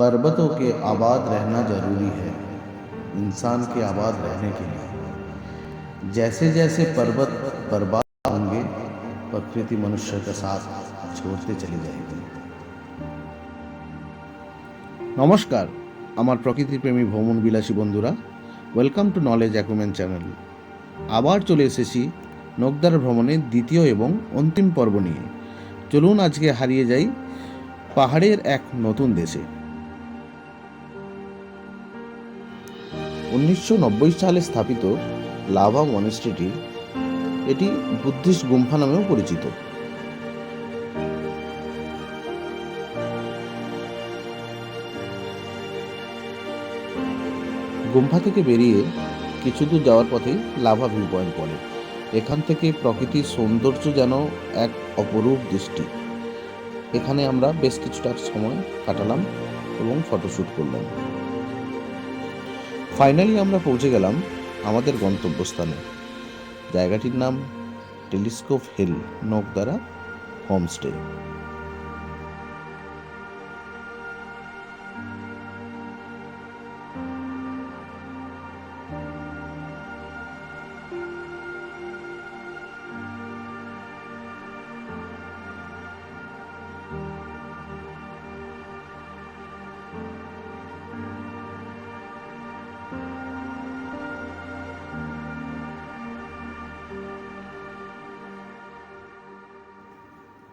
पर्वतों के आबाद रहना जरूरी है इंसान के आबाद रहने के लिए जैसे जैसे पर्वत बर्बाद होंगे प्रकृति मनुष्य का साथ छोड़ते चली जाएगी নমস্কার আমার প্রকৃতিপ্রেমী ভ্রমণ বিলাসী বন্ধুরা welcome to knowledge acumen channel আবার চলে এসেছি নকদার ভ্রমণের দ্বিতীয় এবং অন্তিম পর্ব নিয়ে চলুন আজকে হারিয়ে যাই পাহাড়ের এক নতুন দেশে উনিশশো নব্বই সালে স্থাপিত লাভা মনেস্ট্রিটি এটি বুদ্ধিস্ট গুম্ফা নামেও পরিচিত। গুম্ফা থেকে বেরিয়ে কিছু দূর যাওয়ার পথেই লাভা ভিউ পয়েন্ট পড়ে। এখান থেকে প্রকৃতির সৌন্দর্য যেন এক অপরূপ দৃষ্টি। এখানে আমরা বেশ কিছুটা সময় কাটালাম এবং ফটোশ্যুট করলাম। ফাইনালি আমরা পৌঁছে গেলাম আমাদের গন্তব্যস্থানে। জায়গাটির নাম টেলিস্কোপ হিল নকদারা হোমস্টে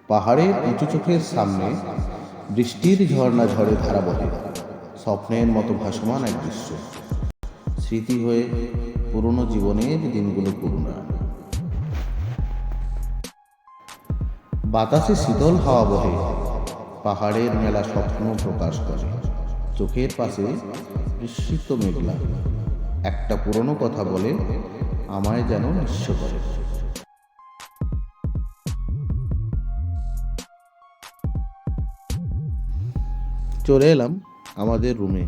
পাহাড়ের উঁচু চোখের সামনে বৃষ্টির ঝর্ণা ঝড়ে ধারা বহে স্বপ্নের মতো ভাসমান এক দৃশ্য। স্মৃতি হয়ে পুরনো জীবনের দিনগুলো করুণা বাতাসে শীতল হাওয়া বহে। পাহাড়ের মেলা স্বপ্ন প্রকাশ করে। চোখের পাশে বিস্মিত মেঘলা। একটা পুরনো কথা বলে, আমায় যেন নিঃস্ব করে। চলে এলাম আমাদের রুমে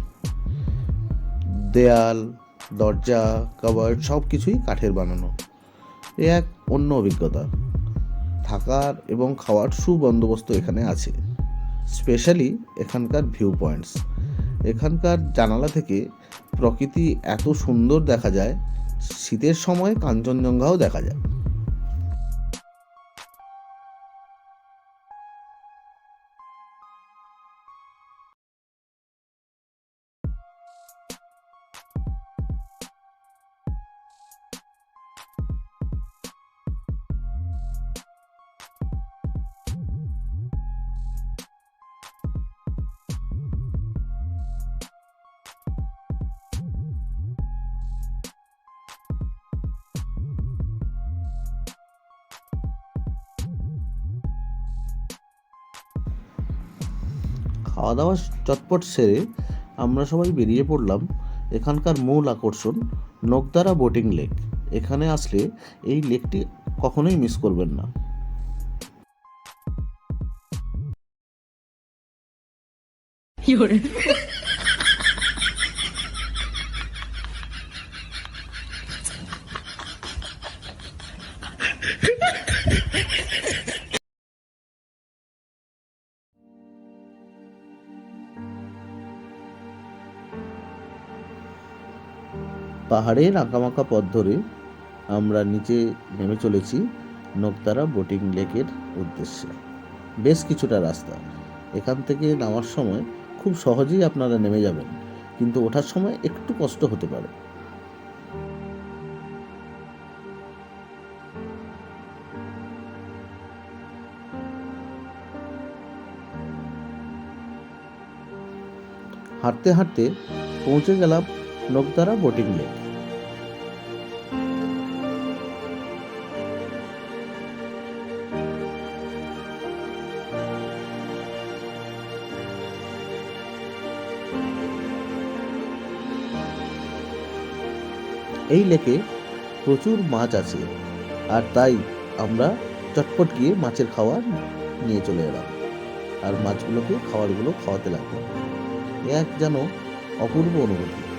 দেয়াল, দরজা কভার সব কিছুই কাঠের বানানো। এ এক অন্য অভিজ্ঞতা। থাকার এবং খাওয়ার সুবন্দোবস্ত এখানে আছে। স্পেশালি এখানকার ভিউ পয়েন্টস এখানকার জানালা থেকে প্রকৃতি এত সুন্দর দেখা যায়, শীতের সময় কাঞ্চনজঙ্ঘাও দেখা যায়। খাওয়া দাওয়া চটপট সেরে আমরা সবাই বেরিয়ে পড়লাম এখানকার মূল আকর্ষণ নকদারা বোটিং লেক। এখানে আসলে এই লেকটি কখনোই মিস করবেন না। পাহাড়ের আঁকামাঁকা পথ ধরে আমরা নিচে নেমে চলেছি নকতারা বোটিং লেকের উদ্দেশ্যে। বেশ কিছুটা রাস্তা। এখান থেকে নামার সময় খুব সহজেই আপনারা নেমে যাবেন, কিন্তু ওঠার সময় একটু কষ্ট হতে পারে। হাঁটতে হাঁটতে পৌঁছে গেলাম নকদারা বোটিং লেক। এই লেকে প্রচুর মাছ আছে আর তাই আমরা চটপট গিয়ে মাছের খাওয়ার নিয়ে চলে এলাম আর মাছগুলোকে খাবারগুলো খাওয়াতে লাগল এক যেন অপূর্ব অনুভূতি।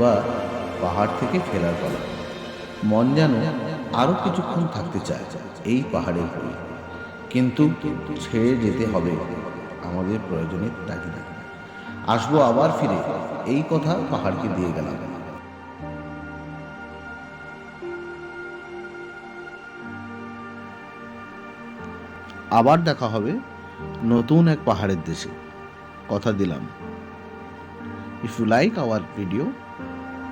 এবার পাহাড় থেকে ফেরার পালা। মন যেন আরও কিছুক্ষণ থাকতে চায় এই পাহাড়ের উপরে কিন্তু ছেড়ে যেতে হবে আমাদের প্রয়োজনের তাগিদা। আসব আবার ফিরে, এই কথা পাহাড়কে দিয়ে গেলাম। আবার দেখা হবে নতুন এক পাহাড়ের দেশে। কথা দিলাম। If you like our video